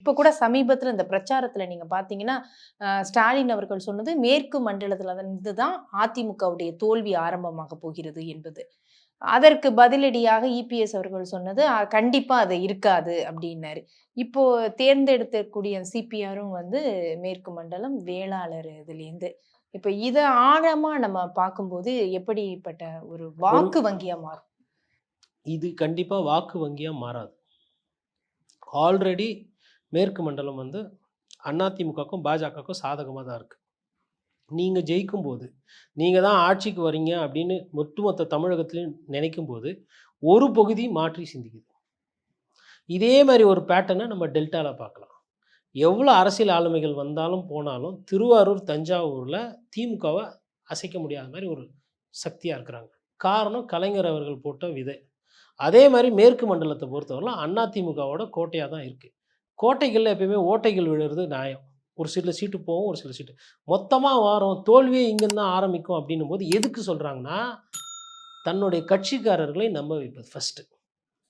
இப்போ கூட சமீபத்தில் இந்த பிரச்சாரத்தில் நீங்கள் பார்த்தீங்கன்னா ஸ்டாலின் அவர்கள் சொன்னது மேற்கு மண்டலத்தில் இருந்து தான் அதிமுகவுடைய தோல்வி ஆரம்பமாக போகிறது என்பது. அதற்கு பதிலடியாக இபிஎஸ் அவர்கள் சொன்னது கண்டிப்பாக அது இருக்காது அப்படின்னாரு. இப்போ தேர்ந்தெடுத்தக்கூடிய சிபிஆரும் வந்து மேற்கு மண்டலம் வேளாளர் இதுலேருந்து இப்போ இதை ஆழமாக நம்ம பார்க்கும்போது எப்படிப்பட்ட ஒரு வாக்கு வங்கியாக மாறும்? இது கண்டிப்பாக வாக்கு வங்கியாக மாறாது. ஆல்ரெடி மேற்கு மண்டலம் வந்து அதிமுகவுக்கும் பாஜகவுக்கும் சாதகமாக தான் இருக்குது நீங்கள் ஜெயிக்கும் போது நீங்கள் தான் ஆட்சிக்கு வரீங்க அப்படின்னு ஒட்டுமொத்த தமிழகத்திலையும் நினைக்கும் போது ஒரு பகுதி மாற்றி சிந்திக்குது. இதே மாதிரி ஒரு பேட்டர்னை நம்ம டெல்டாவில் பார்க்கலாம். எவ்வளோ அரசியல் ஆளுமைகள் வந்தாலும் போனாலும் திருவாரூர் தஞ்சாவூரில் திமுகவை அசைக்க முடியாத மாதிரி ஒரு சக்தியாக இருக்கிறாங்க. காரணம் கலைஞர் அவர்கள் போட்ட விதை. அதே மாதிரி மேற்கு மண்டலத்தை பொறுத்தவரைலாம் அதிமுகவோட கோட்டையாக தான் இருக்குது கோட்டைகளில் எப்பயுமே ஓட்டைகள் விழுறது நியாயம். ஒரு சில சீட்டு போகும் ஒரு சில சீட்டு. மொத்தமாக வாரம். தோல்வியே இங்கேருந்து தான் ஆரம்பிக்கும் அப்படின்னும் போது எதுக்கு சொல்கிறாங்கன்னா தன்னுடைய கட்சிக்காரர்களை நம்ப வைப்பது ஃபஸ்ட்டு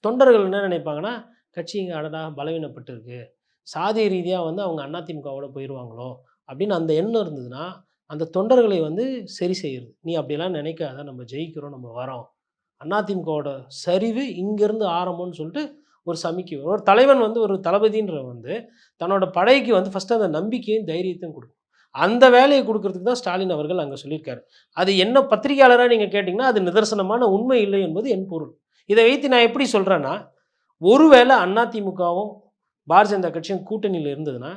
தொண்டர்கள் என்ன நினைப்பாங்கன்னா கட்சி இங்கே அடடா பலவீனப்பட்டிருக்கு. சாதிய ரீதியாக வந்து அவங்க அதிமுகவோட போயிடுவாங்களோ அப்படின்னு அந்த எண்ணம் இருந்ததுன்னா அந்த தொண்டர்களை வந்து சரி செய்கிறது நீ அப்படிலாம் நினைக்காத. நம்ம ஜெயிக்கிறோம் நம்ம வரோம். அதிமுகவோட சரிவு இங்கேருந்து ஆரம்பம்னு சொல்லிட்டு ஒரு சமிக்கை வரும். ஒரு தலைவன் வந்து ஒரு தளபதின்ற வந்து தன்னோட படைக்கு வந்து ஃபஸ்ட்டு அந்த நம்பிக்கையும் தைரியத்தையும் கொடுக்கும். அந்த வேலையை கொடுக்கறதுக்கு தான் ஸ்டாலின் அவர்கள் அங்கே சொல்லியிருக்காரு. அது என்ன பத்திரிகையாளராக நீங்கள் கேட்டிங்கன்னா அது நிதர்சனமான உண்மை இல்லை என்பது என் பொருள். இதை வைத்து நான் எப்படி சொல்கிறேன்னா ஒருவேளை அதிமுகவும் பாரதிய ஜனதா கட்சியும் கூட்டணியில் இருந்ததுன்னா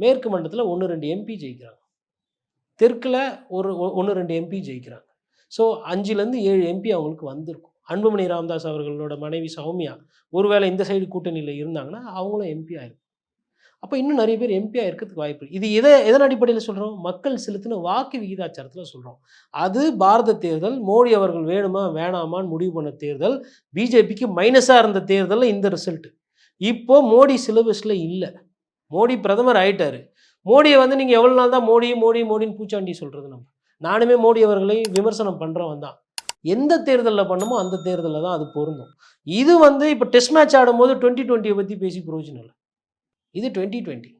மேற்கு மண்டலத்தில் ஒன்று ரெண்டு எம்பி ஜெயிக்கிறாங்க. தெற்கில் ஒரு ஒன்று ரெண்டு எம்பி ஜெயிக்கிறாங்க. ஸோ அஞ்சுலேருந்து ஏழு எம்பி அவங்களுக்கு வந்திருக்கும். அன்புமணி ராமதாஸ் அவர்களோட மனைவி சௌமியா ஒருவேளை இந்த சைடு கூட்டணியில் இருந்தாங்கன்னா அவங்களும் எம்பி ஆயிருக்கும் அப்போ இன்னும் நிறைய பேர் எம்பி இருக்கிறதுக்கு வாய்ப்பு இது எதை எதன் அடிப்படையில் சொல்கிறோம் மக்கள் செலுத்தின வாக்கு விகிதாச்சாரத்தில் சொல்கிறோம் அது பாரத தேர்தல் மோடி அவர்கள் வேணுமா வேணாமான்னு முடிவு பண்ண தேர்தல் பிஜேபிக்கு மைனஸாக இருந்த தேர்தலில் இந்த ரிசல்ட் இப்போ மோடி சிலபஸில் இல்லை. மோடி பிரதமர் ஆயிட்டாரு. மோடியை வந்து நீங்கள் எவ்வளோ நாள் தான் மோடி மோடி மோடின்னு பூச்சாண்டி சொல்கிறது நம்ம. நானுமே மோடி அவர்களை விமர்சனம் பண்ணுறவன் தான். எந்த தேர்தலில் பண்ணுமோ அந்த தேர்தலில் தான் அது பொருந்தும். இது வந்து இப்போ டெஸ்ட் மேட்ச் ஆடும்போது டுவெண்ட்டி டுவெண்ட்டியை பற்றி பேசி பிரயோஜனம் இல்லை. இது டுவெண்ட்டி டுவெண்ட்டி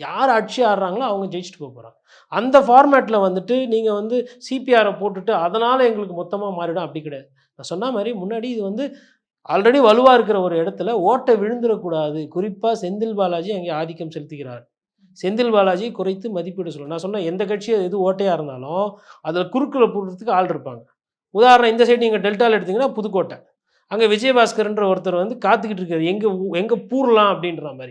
யார் ஆட்சி ஆடுறாங்களோ அவங்க ஜெயிச்சுட்டு போக போகிறாங்க அந்த ஃபார்மேட்டில் வந்துட்டு நீங்கள் வந்து சிபிஆரை போட்டுட்டு அதனால் எங்களுக்கு மொத்தமாக மாறிடும். அப்படி கிடையாது. நான் சொன்ன மாதிரி முன்னாடி இது வந்து ஆல்ரெடி வலுவாக இருக்கிற ஒரு இடத்துல ஓட்டை விழுந்துடக்கூடாது. குறிப்பாக செந்தில் பாலாஜி அங்கே ஆதிக்கம் செலுத்துகிறார். செந்தில் பாலாஜி குறைத்து மதிப்பீடு சொல்லணும். நான் சொன்னேன் எந்த கட்சி எது ஓட்டையாக இருந்தாலும் அதில் குறுக்கில் போடுறதுக்கு ஆள் இருப்பாங்க. உதாரணம் இந்த சைடு நீங்கள் டெல்டாவில் எடுத்தீங்கன்னா புதுக்கோட்டை. அங்கே விஜயபாஸ்கர்ன்ற ஒருத்தர் வந்து காத்துக்கிட்டு இருக்காரு. எங்கே எங்கே பூரலாம் அப்படின்ற மாதிரி.